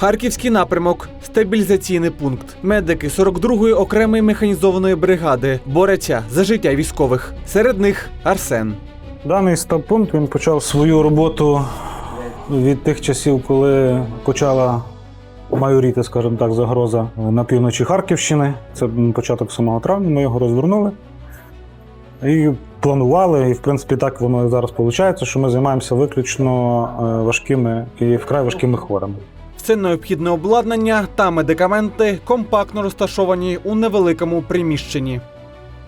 Харківський напрямок стабілізаційний пункт. Медики 42-ї окремої механізованої бригади борються за життя військових. Серед них Арсен. Даний стаб-пункт він почав свою роботу від тих часів, коли почала майоріти, скажімо так, загроза на півночі Харківщини. Це початок 7 травня. Ми його розвернули і планували. І, в принципі, так воно і зараз виходить, що ми займаємося виключно е, важкими і вкрай важкими хворими. Все необхідне обладнання та медикаменти компактно розташовані у невеликому приміщенні.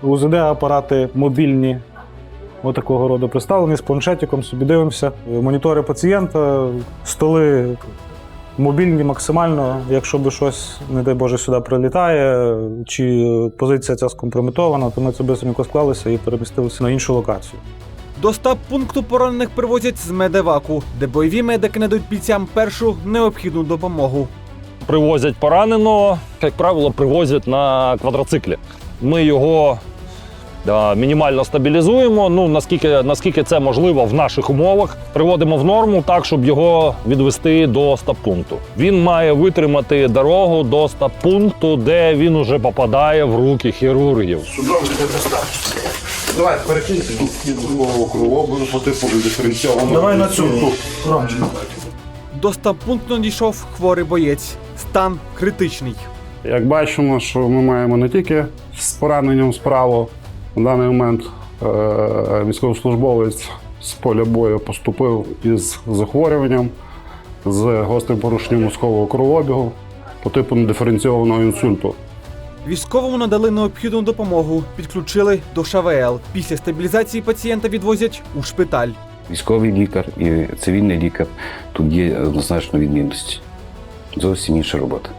УЗД апарати мобільні. Отакого роду представлені з планшетиком, собі дивимося. Монітори пацієнта, столи мобільні максимально. Якщо би щось, не дай Боже, сюди прилітає, чи позиція ця скомпрометована, то ми це бистренько склалися і перемістилися на іншу локацію. До стаб пункту поранених привозять з медеваку, де бойові медики надають бійцям першу необхідну допомогу. привозять пораненого, як правило, привозять на квадроциклі. Ми його мінімально стабілізуємо. Ну наскільки, наскільки це можливо в наших умовах, приводимо в норму так, щоб його відвести до стаб-пункту. Він має витримати дорогу до стаб-пункту, де він уже попадає в руки хірургів. Давай, перекиньте по типу диференційовому. Давай на цю. До стаб пункту надійшов хворий боєць. Стан критичний. Як бачимо, що ми маємо не тільки з пораненням справу. На даний момент е, військовослужбовець з поля бою поступив із захворюванням, з гострим порушенням мозкового кровообігу по типу недиференційованого інсульту. Військовому надали необхідну допомогу, підключили до ШВЛ. Після стабілізації пацієнта відвозять у шпиталь. Військовий лікар і цивільний лікар тут є однозначно відмінності. Зовсім інша робота.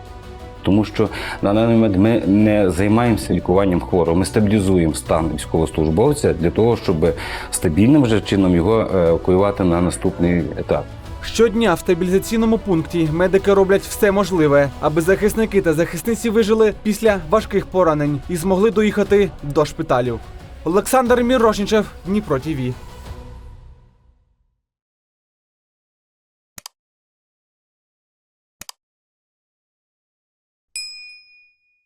Тому що на даний момент ми не займаємося лікуванням хворого, ми стабілізуємо стан військовослужбовця для того, щоб стабільним же чином його е, евакуювати на наступний етап. Щодня в стабілізаційному пункті медики роблять все можливе, аби захисники та захисниці вижили після важких поранень і змогли доїхати до шпиталю. Олександр Мірошнічев, Дніпро ТІВІ.